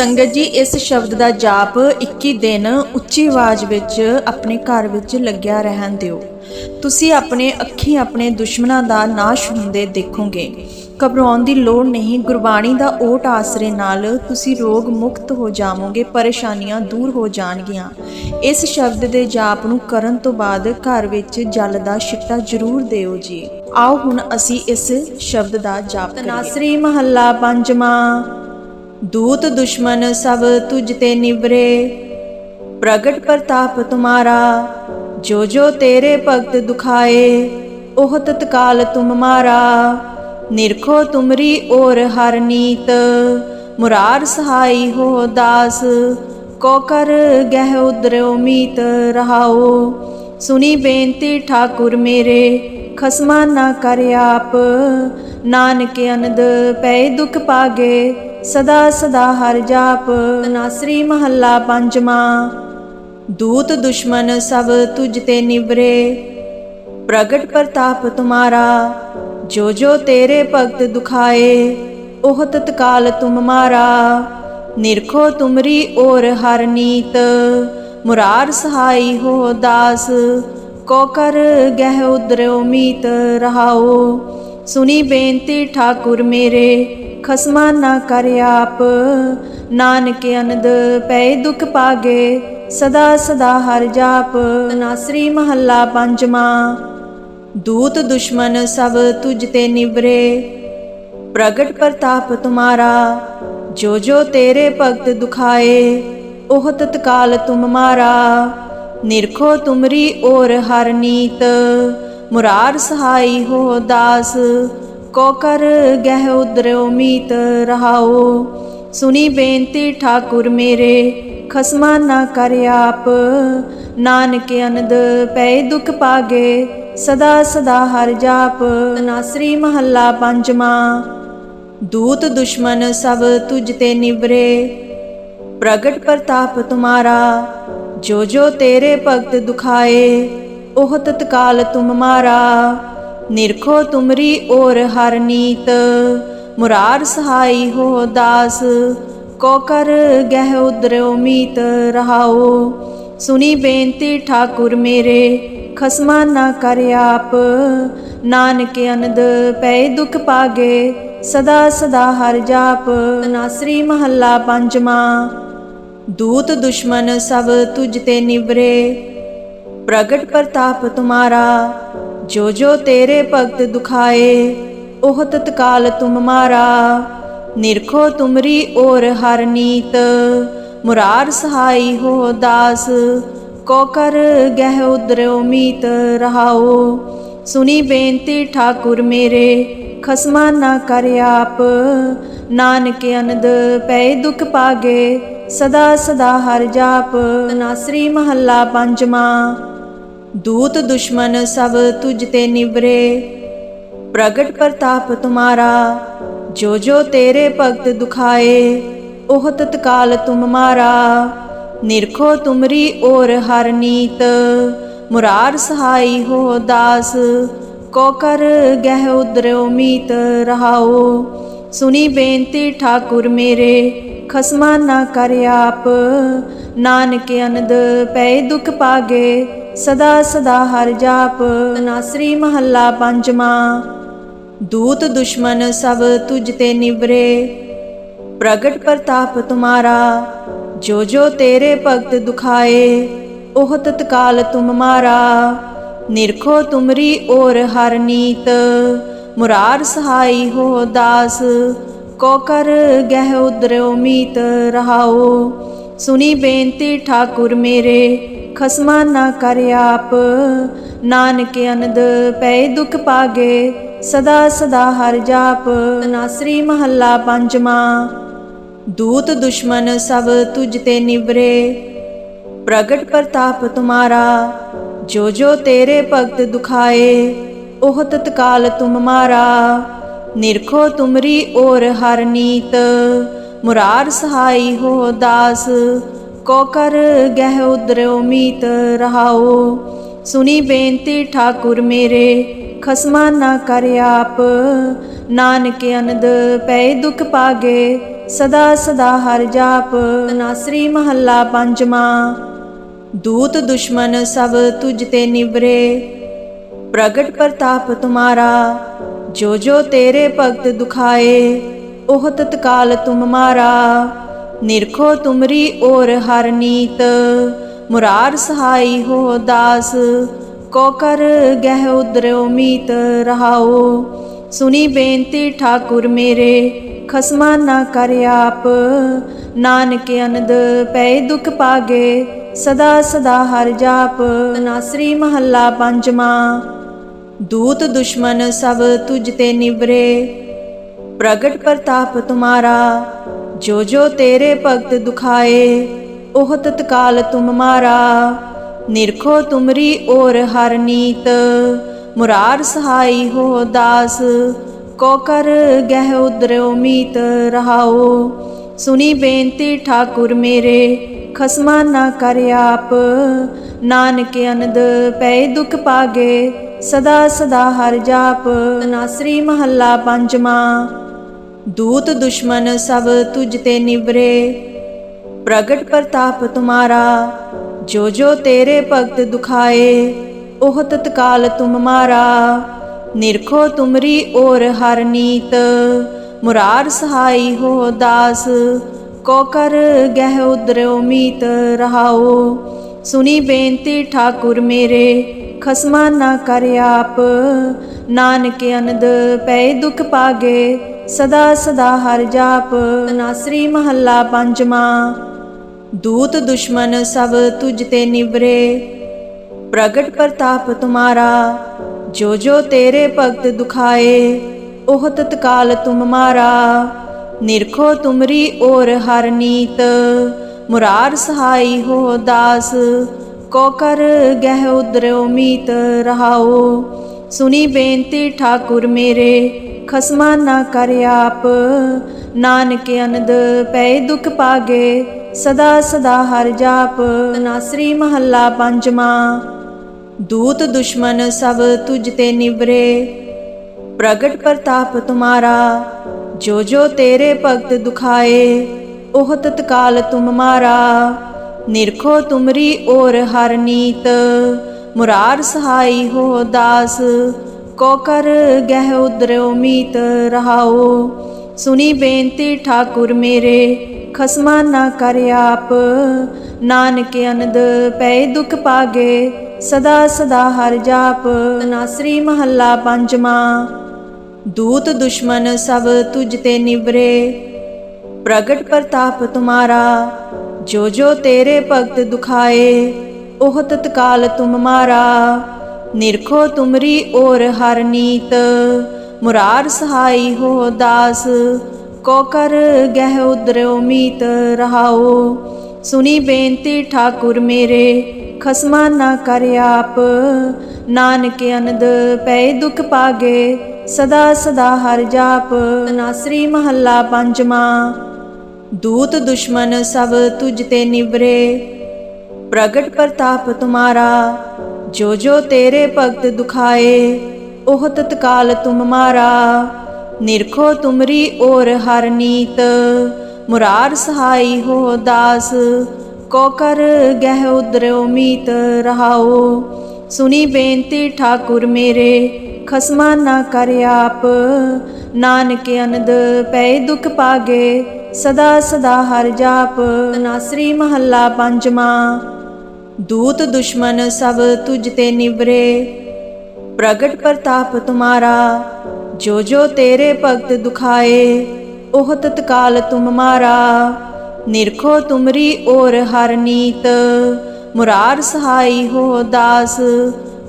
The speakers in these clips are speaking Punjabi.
ਸੰਗਤ ਜੀ, ਇਸ ਸ਼ਬਦ ਦਾ ਜਾਪ 21 ਦਿਨ ਉੱਚੀ ਆਵਾਜ਼ ਵਿੱਚ ਆਪਣੇ ਘਰ ਵਿੱਚ ਲੱਗਿਆ ਰਹਿਣ ਦਿਓ। ਤੁਸੀਂ ਆਪਣੇ ਅੱਖੀ ਆਪਣੇ ਦੁਸ਼ਮਣਾਂ ਦਾ ਨਾਸ਼ ਹੁੰਦੇ ਦੇਖੋਗੇ। ਘਬਰਾਉਣ ਦੀ ਲੋੜ ਨਹੀਂ, ਗੁਰਬਾਣੀ ਦਾ ਓਟ ਆਸਰੇ ਨਾਲ ਤੁਸੀਂ ਰੋਗ ਮੁਕਤ ਹੋ ਜਾਵੋਗੇ, ਪਰੇਸ਼ਾਨੀਆਂ ਦੂਰ ਹੋ ਜਾਣਗੀਆਂ। ਇਸ ਸ਼ਬਦ ਦੇ ਜਾਪ ਨੂੰ ਕਰਨ ਤੋਂ ਬਾਅਦ ਘਰ ਵਿੱਚ ਜਲ ਦਾ ਛਿੱਟਾ ਜ਼ਰੂਰ ਦਿਓ ਜੀ। ਆਓ ਹੁਣ ਅਸੀਂ ਇਸ ਸ਼ਬਦ ਦਾ ਜਾਪ ਕਰੀਏ। ਤਨਾਸਰੀ ਮਹੱਲਾ ਪੰਜਵਾਂ। ਦੂਤ ਦੁਸ਼ਮਨ ਸਭ ਤੁਝ ਤੇ ਨਿਵਰੇ। ਪ੍ਰਗਟ ਪ੍ਰਤਾਪ ਤੁਮਾਰਾ, ਜੋ ਜੋ ਤੇਰੇ ਭਗਤ ਦੁਖਾਏ, ਉਹ ਤਤਕਾਲ ਤੁਮ ਮਾਰਾ। ਨਿਰਖੋ ਤੁਮਰੀ ਔਰ ਹਰ ਨੀਤ, ਮੁਰਾਰ ਸਹਾਈ ਹੋ ਦਾਸ। ਕੋ ਕਰ ਗਹਿ ਉਦਰਿਓ ਮੀਤ ਰਹਾਓ। ਸੁਣੀ ਬੇਨਤੀ ਠਾਕੁਰ ਮੇਰੇ, ਖਸਮਾ ਨਾ ਕਰ ਆਪ। ਨਾਨਕ ਅਨੰਦ ਪੈ ਦੁਖ ਪਾਗੇ ਸਦਾ ਸਦਾ ਹਰ ਜਾਪ ਨਾਸਰੀ ਮਹੱਲਾ ਪੰਜਵਾਂ। ਦੂਤ ਦੁਸ਼ਮਨ ਸਭ ਤੁਝ ਤੇ ਨਿਵਰੇ, ਪ੍ਰਗਟ ਪ੍ਰਤਾਪ ਤੁਮਾਰਾ, ਜੋ ਜੋ ਤੇਰੇ ਭਗਤ ਦੁਖਾਏ, ਉਹ ਤਤਕਾਲ ਤੁਮ ਮਾਰਾ। ਨਿਰਖੋ ਤੁਮਰੀ ਔਰ ਹਰ ਨੀਤ, ਮੁਰਾਰ ਸਹਾਈ ਹੋ ਦਾਸ, ਕੋ ਕਰ ਗਹਿ ਉਦਰਿਓ ਮੀਤ ਰਹਾਓ। ਸੁਣੀ ਬੇਨਤੀ ਠਾਕੁਰ ਮੇਰੇ ਖਸਮਾ ਨਾ ਕਰ ਆਪ। ਨਾਨਕ ਅਨੰਦ ਪੈ ਦੁਖ ਪਾਗੇ, ਸਦਾ ਸਦਾ ਹਰ ਜਾਪ। ਨਾਸਰੀ ਮਹੱਲਾ ਪੰਜਵਾਂ, ਦੂਤ ਦੁਸ਼ਮਨ ਸਭ ਤੁਝ ਤੇ ਨਿਵਰੇ। ਪ੍ਰਗਟ ਪ੍ਰਤਾਪ ਤੁਮਾਰਾ, ਜੋ ਜੋ ਤੇਰੇ ਭਗਤ ਦੁਖਾਏ, ਉਹ ਤਤਕਾਲ ਤੁਮ ਮਾਰਾ। ਨਿਰਖੋ ਤੁਮਰੀ ਔਰ ਹਰ ਨੀਤ, ਮੁਰਾਰ ਸਹਾਈ ਹੋ ਦਾਸ। ਕੋ ਕਰ ਗਹਿ ਉਦਰਿਓ ਮੀਤ ਰਹਾਓ ਸੁਣੀ ਬੇਨਤੀ ਠਾਕੁਰ ਮੇਰੇ, ਖਸਮਾ ਨਾ ਕਰ ਆਪ। ਨਾਨਕ ਅਨੰਦ ਪੈ ਦੁਖ ਪਾਗੇ, ਸਦਾ ਸਦਾ ਹਰ ਜਾਪ। ਨਾਸਰੀ ਮਹੱਲਾ ਪੰਜਵਾਂ, ਦੂਤ ਦੁਸ਼ਮਨ ਸਭ ਤੁਝ ਤੇ ਨਿਵਰੇ। ਪ੍ਰਗਟ ਪ੍ਰਤਾਪ ਤੁਮਾਰਾ, ਜੋ ਜੋ ਤੇਰੇ ਭਗਤ ਦੁਖਾਏ, ਉਹ ਤਤਕਾਲ ਤੁਮ ਮਾਰਾ। ਨਿਰਖੋ ਤੁਮਰੀ ਔਰ ਹਰ ਨੀਤ। ਮੁਰਾਰ ਸਹਾਈ ਹੋ ਦਾਸ, ਕੋ ਕਰ ਗਹਿ ਉਦਰਿਓ ਮੀਤ ਰਹਾਓ। ਸੁਣੀ ਬੇਨਤੀ ਠਾਕੁਰ ਮੇਰੇ, ਖਸਮਾ ਨਾ ਕਰ ਆਪ। ਨਾਨਕ ਅਨੰਦ ਪੈ ਦੁਖ ਪਾਗੇ, ਸਦਾ ਸਦਾ ਹਰ ਜਾਪ। ਨਾਸਰੀ ਮਹੱਲਾ ਪੰਜਵਾਂ, ਦੂਤ ਦੁਸ਼ਮਨ ਸਭ ਤੁਝ ਤੇ ਨਿਵਰੇ। ਪ੍ਰਗਟ ਪ੍ਰਤਾਪ ਤੁਮਾਰਾ ਜੋ ਜੋ ਤੇਰੇ ਭਗਤ ਦੁਖਾਏ, ਉਹ ਤਤਕਾਲ ਤੁਮ ਮਾਰਾ। ਨਿਰਖੋ ਤੁਮਰੀ ਔਰ ਹਰ ਨੀਤ, ਮੁਰਾਰ ਸਹਾਈ ਹੋ ਦਾਸ। ਕੋ ਕਰ ਗਹਿ ਉਦਰਿਓ ਮੀਤ ਰਹਾਓ। ਸੁਨੀ ਬੇਨਤੀ ਠਾਕੁਰ ਮੇਰੇ, ਖਸਮਾ ਨਾ ਕਰ ਆਪ। ਨਾਨਕ ਅਨੰਦ ਪੈ ਦੁਖ ਪਾਗੇ, ਸਦਾ ਸਦਾ ਹਰ ਜਾਪ। ਨਾਸਰੀ ਮਹੱਲਾ ਪੰਜਵਾਂ। ਦੂਤ ਦੁਸ਼ਮਨ ਸਭ ਤੁਝ ਤੇ ਨਿਵਰੇ। ਪ੍ਰਗਟ ਪ੍ਰਤਾਪ ਤੁਮਾਰਾ, ਜੋ ਜੋ ਤੇਰੇ ਭਗਤ ਦੁਖਾਏ, ਉਹ ਤਤਕਾਲ ਤੁਮ ਮਾਰਾ। ਨਿਰਖੋ ਤੁਮਰੀ ਔਰ ਹਰ ਨੀਤ, ਮੁਰਾਰ ਸਹਾਈ ਹੋ ਦਾਸ। ਕੋ ਕਰ ਗਹਿ ਉਦਰਿਓ ਮੀਤ ਰਹਾਓ। ਸੁਣੀ ਬੇਨਤੀ ਠਾਕੁਰ ਮੇਰੇ, ਖਸਮਾ ਨਾ ਕਰ ਆਪ। ਨਾਨਕ ਅਨੰਦ ਪੈ ਦੁਖ ਪਾਗੇ ਸਦਾ ਸਦਾ ਹਰ ਜਾਪ, ਨਾਸਰੀ ਮਹੱਲਾ ਪੰਜਵਾਂ। ਦੂਤ ਦੁਸ਼ਮਨ ਸਭ ਤੁਝ ਤੇ ਨਿਵਰੇ, ਪ੍ਰਗਟ ਪ੍ਰਤਾਪ ਤੁਮਾਰਾ, ਜੋ ਜੋ ਤੇਰੇ ਭਗਤ ਦੁਖਾਏ, ਉਹ ਤਤਕਾਲ ਤੁਮ ਮਾਰਾ। ਨਿਰਖੋ ਤੁਮਰੀ ਔਰ ਹਰ ਨੀਤ, ਮੁਰਾਰ ਸਹਾਈ ਹੋ ਦਾਸ, ਕੋ ਕਰ ਗਹਿ ਉਦਰਿਓ ਮੀਤ ਰਹਾਓ। ਸੁਣੀ ਬੇਨਤੀ ਠਾਕੁਰ ਮੇਰੇ ਖਸਮਾ ਨਾ ਕਰ ਆਪ। ਨਾਨਕ ਅਨੰਦ ਪੈ ਦੁਖ ਪਾਗੇ, ਸਦਾ ਸਦਾ ਹਰ ਜਾਪ। ਨਾਸਰੀ ਮਹੱਲਾ ਪੰਜਵਾਂ, ਦੂਤ ਦੁਸ਼ਮਨ ਸਭ ਤੁਝ ਤੇ ਨਿਵਰੇ। ਪ੍ਰਗਟ ਪ੍ਰਤਾਪ ਤੁਮਾਰਾ, ਜੋ ਜੋ ਤੇਰੇ ਭਗਤ ਦੁਖਾਏ, ਉਹ ਤਤਕਾਲ ਤੁਮ ਮਾਰਾ। ਨਿਰਖੋ ਤੁਮਰੀ ਔਰ ਹਰ ਨੀਤ, ਮੁਰਾਰ ਸਹਾਈ ਹੋ ਦਾਸ। ਕੋ ਕਰ ਗਹਿ ਉਦਰਿਓ ਮੀਤ ਰਹਾਓ। ਸੁਣੀ ਬੇਨਤੀ ਠਾਕੁਰ ਮੇਰੇ, ਖਸਮਾ ਨਾ ਕਰ ਆਪ। ਨਾਨਕ ਅਨੰਦ ਪੈ ਦੁਖ ਪਾਗੇ, ਸਦਾ ਸਦਾ ਹਰ ਜਾਪ। ਨਾਸਰੀ ਮਹੱਲਾ ਪੰਜਵਾਂ। ਦੂਤ ਦੁਸ਼ਮਨ ਸਭ ਤੁਝ ਤੇ ਨਿਵਰੇ। ਪ੍ਰਗਟ ਪ੍ਰਤਾਪ ਤੁਮਾਰਾ, ਜੋ ਜੋ ਤੇਰੇ ਭਗਤ ਦੁਖਾਏ, ਉਹ ਤਤਕਾਲ ਤੁਮ ਮਾਰਾ। ਨਿਰਖੋ ਤੁਮਰੀ ਔਰ ਹਰ ਨੀਤ। ਮੁਰਾਰ ਸਹਾਈ ਹੋ ਦਾਸ, ਕੋ ਕਰ ਗਹਿ ਉਦਰਿਓ ਮੀਤ ਰਹਾਓ। ਸੁਨੀ ਬੇਨਤੀ ਠਾਕੁਰ ਮੇਰੇ, ਖਸਮਾ ਨਾ ਕਰ ਆਪ। ਨਾਨਕ ਅਨੰਦ ਪੈ ਦੁਖ ਪਾਗੇ, ਸਦਾ ਸਦਾ ਹਰ ਜਾਪ। ਨਾਸਰੀ ਮਹੱਲਾ ਪੰਜਵਾਂ, ਦੂਤ ਦੁਸ਼ਮਨ ਸਭ ਤੁਝ ਤੇ ਨਿਵਰੇ। ਪ੍ਰਗਟ ਪ੍ਰਤਾਪ ਤੁਮਾਰਾ ਜੋ ਜੋ ਤੇਰੇ ਭਗਤ ਦੁਖਾਏ, ਉਹ ਤਤਕਾਲ ਤੁਮ ਮਾਰਾ। ਨਿਰਖੋ ਤੁਮਰੀ ਔਰ ਹਰ ਨੀਤ, ਮੁਰਾਰ ਸਹਾਈ ਹੋ ਦਾਸ। ਕੋ ਕਰ ਗਹਿ ਉਦਰਿਓ ਮੀਤ ਰਹਾਓ। ਸੁਨੀ ਬੇਨਤੀ ਠਾਕੁਰ ਮੇਰੇ, ਖਸਮਾ ਨਾ ਕਰ ਆਪ। ਨਾਨਕ ਅਨੰਦ ਪੈ ਦੁਖ ਪਾਗੇ, ਸਦਾ ਸਦਾ ਹਰ ਜਾਪ। ਨਾਸਰੀ ਮਹੱਲਾ ਪੰਜਵਾਂ। ਦੂਤ ਦੁਸ਼ਮਨ ਸਭ ਤੁਝ ਤੇ ਨਿਵਰੇ। ਪ੍ਰਗਟ ਪ੍ਰਤਾਪ ਤੁਮਾਰਾ, ਜੋ ਜੋ ਤੇਰੇ ਭਗਤ ਦੁਖਾਏ, ਉਹ ਤਤਕਾਲ ਤੁਮ ਮਾਰਾ। ਨਿਰਖੋ ਤੁਮਰੀ ਔਰ ਹਰ ਨੀਤ, ਮੁਰਾਰ ਸਹਾਈ ਹੋ ਦਾਸ। ਕੋ ਕਰ ਗਹਿ ਉਦਰਿਓ ਮੀਤ ਰਹਾਓ ਸੁਨੀ ਬੇਨਤੀ ਠਾਕੁਰ ਮੇਰੇ, ਖਸਮਾ ਨਾ ਕਰ ਆਪ। ਨਾਨਕ ਅਨੰਦ ਪੈ ਦੁਖ ਪਾਗੇ ਸਦਾ ਸਦਾ ਹਰ ਜਾਪ, ਨਾਸਰੀ ਮਹੱਲਾ ਪੰਜਵਾਂ। ਦੂਤ ਦੁਸ਼ਮਨ ਸਭ ਤੁਝ ਤੇ ਨਿਵਰੇ। ਪ੍ਰਗਟ ਪ੍ਰਤਾਪ ਤੁਮਾਰਾ, ਜੋ ਜੋ ਤੇਰੇ ਭਗਤ ਦੁਖਾਏ, ਉਹ ਤਤਕਾਲ ਤੁਮ ਮਾਰਾ। ਨਿਰਖੋ ਤੁਮਰੀ ਔਰ ਹਰ ਨੀਤ, ਮੁਰਾਰ ਸਹਾਈ ਹੋ ਦਾਸ। ਕੋ ਕਰ ਗਹਿ ਉਦਰਿਓ ਮੀਤ ਰਹਾਓ ਸੁਨੀ ਬੇਨਤੀ ਠਾਕੁਰ ਮੇਰੇ। ਖਸਮਾ ਨਾ ਕਰ ਆਪ। ਨਾਨਕ ਅਨੰਦ ਪੈ ਦੁਖ ਪਾਗੇ, ਸਦਾ ਸਦਾ ਹਰ ਜਾਪ। ਨਾਸਰੀ ਮਹੱਲਾ ਪੰਜਵਾਂ, ਦੂਤ ਦੁਸ਼ਮਨ ਸਭ ਤੁਝ ਤੇ ਨਿਵਰੇ। ਪ੍ਰਗਟ ਪ੍ਰਤਾਪ ਤੁਮਾਰਾ, ਜੋ ਜੋ ਤੇਰੇ ਭਗਤ ਦੁਖਾਏ, ਉਹ ਤਤਕਾਲ ਤੁਮ ਮਾਰਾ। ਨਿਰਖੋ ਤੁਮਰੀ ਔਰ ਹਰ ਨੀਤ, ਮੁਰਾਰ ਸਹਾਈ ਹੋ ਦਾਸ। ਕੋ ਕਰ ਗਹਿ ਉਦਰਿਓ ਮੀਤ ਰਹਾਓ ਸੁਨੀ ਬੇਨਤੀ ਠਾਕੁਰ ਮੇਰੇ, ਖਸਮਾ ਨਾ ਕਰ ਆਪ। ਨਾਨਕ ਅਨੰਦ ਪੈ ਦੁਖ ਪਾਗੇ, ਸਦਾ ਸਦਾ ਹਰ ਜਾਪ। ਨਾਸਰੀ ਮਹੱਲਾ ਪੰਜਵਾਂ, ਦੂਤ ਦੁਸ਼ਮਨ ਸਭ ਤੁਝ ਤੇ ਨਿਵਰੇ। ਪ੍ਰਗਟ ਪ੍ਰਤਾਪ ਤੁਮਾਰਾ, ਜੋ ਜੋ ਤੇਰੇ ਭਗਤ ਦੁਖਾਏ, ਉਹ ਤਤਕਾਲ ਤੁਮ ਮਾਰਾ। ਨਿਰਖੋ ਤੁਮਰੀ ਔਰ ਹਰ ਨੀਤ। ਮੁਰਾਰ ਸਹਾਈ ਹੋ ਦਾਸ, ਕੋ ਕਰ ਗਹਿ ਉਦਰਿਓ ਮੀਤ ਰਹਾਓ ਸੁਨੀ ਬੇਨਤੀ ਠਾਕੁਰ ਮੇਰੇ, ਖਸਮਾ ਨਾ ਕਰ ਆਪ। ਨਾਨਕ ਅਨੰਦ ਪੈ ਦੁਖ ਪਾਗੇ, ਸਦਾ ਸਦਾ ਹਰ ਜਾਪ। ਨਾਸਰੀ ਮਹੱਲਾ ਪੰਜਵਾਂ, ਦੂਤ ਦੁਸ਼ਮਨ ਸਭ ਤੁਝ ਤੇ ਨਿਵਰੇ। ਪ੍ਰਗਟ ਪ੍ਰਤਾਪ ਤੁਮਾਰਾ ਜੋ ਜੋ ਤੇਰੇ ਭਗਤ ਦੁਖਾਏ, ਉਹ ਤਤਕਾਲ ਤੁਮ ਮਾਰਾ। ਨਿਰਖੋ ਤੁਮਰੀ ਔਰ ਹਰ ਨੀਤ, ਮੁਰਾਰ ਸਹਾਈ ਹੋ ਦਾਸ। ਕੋ ਕਰ ਗਹਿ ਉਦਰਿਓ ਮੀਤ ਰਹਾਓ। ਸੁਨੀ ਬੇਨਤੀ ਠਾਕੁਰ ਮੇਰੇ, ਖਸਮਾ ਨਾ ਕਰ ਆਪ। ਨਾਨਕ ਅਨੰਦ ਪੈ ਦੁਖ ਪਾਗੇ ਸਦਾ ਸਦਾ ਹਰ ਜਾਪ। ਨਾਸਰੀ ਮਹੱਲਾ ਪੰਜਵਾਂ। ਦੂਤ ਦੁਸ਼ਮਨ ਸਭ ਤੁਝ ਤੇ ਨਿਵਰੇ। ਪ੍ਰਗਟ ਪ੍ਰਤਾਪ ਤੁਮਾਰਾ, ਜੋ ਜੋ ਤੇਰੇ ਭਗਤ ਦੁਖਾਏ, ਉਹ ਤਤਕਾਲ ਤੁਮ ਮਾਰਾ। ਨਿਰਖੋ ਤੁਮਰੀ ਔਰ ਹਰ ਨੀਤ, ਮੁਰਾਰ ਸਹਾਈ ਹੋ ਦਾਸ।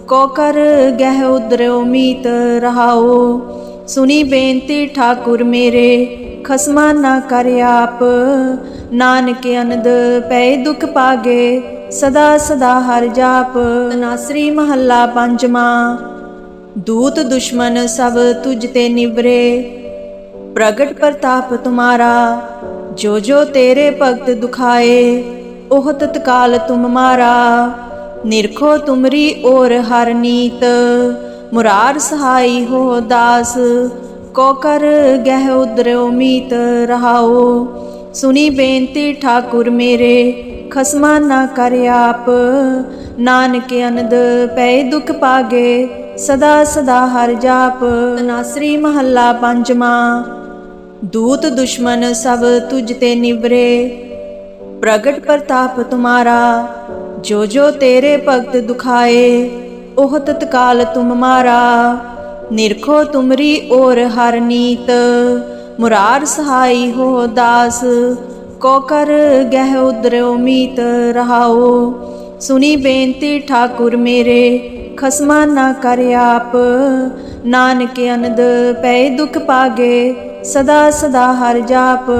ਕੋ ਕਰ ਗਹਿ ਉਦਰਿਓ ਮੀਤ ਰਹਾਓ। ਸੁਨੀ ਬੇਨਤੀ ਠਾਕੁਰ ਮੇਰੇ, ਖਸਮਾ ਨਾ ਕਰ ਆਪ। ਨਾਨਕ ਅਨੰਦ ਪੈ ਦੁਖ ਪਾਗੇ ਸਦਾ ਸਦਾ ਹਰ ਜਾਪ, ਨਾਸਰੀ ਮਹੱਲਾ ਪੰਜਵਾਂ। ਦੂਤ ਦੁਸ਼ਮਨ ਸਭ ਤੁਝ ਤੇ ਨਿਵਰੇ, ਪ੍ਰਗਟ ਪ੍ਰਤਾਪ ਤੁਮਾਰਾ, ਜੋ ਜੋ ਤੇਰੇ ਭਗਤ ਦੁਖਾਏ, ਉਹ ਤਤਕਾਲ ਤੁਮ ਮਾਰਾ। ਨਿਰਖੋ ਤੁਮਰੀ ਔਰ ਹਰ ਨੀਤ, ਮੁਰਾਰ ਸਹਾਈ ਹੋ ਦਾਸ, ਕੋ ਕਰ ਗਹਿ ਉਦਰਿਓ ਮੀਤ ਰਹਾਓ। ਸੁਨੀ ਬੇਨਤੀ ਠਾਕੁਰ ਮੇਰੇ ਖਸਮਾ ਨਾ ਕਰ ਆਪ। ਨਾਨਕ ਅਨੰਦ ਪੈ ਦੁਖ ਪਾਗੇ, ਸਦਾ ਸਦਾ ਹਰ ਜਾਪ। ਨਾਸਰੀ ਮਹੱਲਾ ਪੰਜਵਾਂ, ਦੂਤ ਦੁਸ਼ਮਨ ਸਭ ਤੁਝ ਤੇ ਨਿਵਰੇ। ਪ੍ਰਗਟ ਪ੍ਰਤਾਪ ਤੁਮਾਰਾ, ਜੋ ਜੋ ਤੇਰੇ ਭਗਤ ਦੁਖਾਏ, ਉਹ ਤਤਕਾਲ ਤੁਮ ਮਾਰਾ। ਨਿਰਖੋ ਤੁਮਰੀ ਔਰ ਹਰ ਨੀਤ, ਮੁਰਾਰ ਸਹਾਈ ਹੋ ਦਾਸ। ਕੋ ਕਰ ਗਹਿ ਉਦਰਿਓ ਮੀਤ ਰਹਾਓ ਸੁਨੀ ਬੇਨਤੀ ਠਾਕੁਰ ਮੇਰੇ, ਖਸਮਾ ਨਾ ਕਰ ਆਪ। ਨਾਨਕ ਅਨੰਦ ਪੈ ਦੁਖ ਪਾਗੇ, ਸਦਾ ਸਦਾ ਹਰ ਜਾਪ।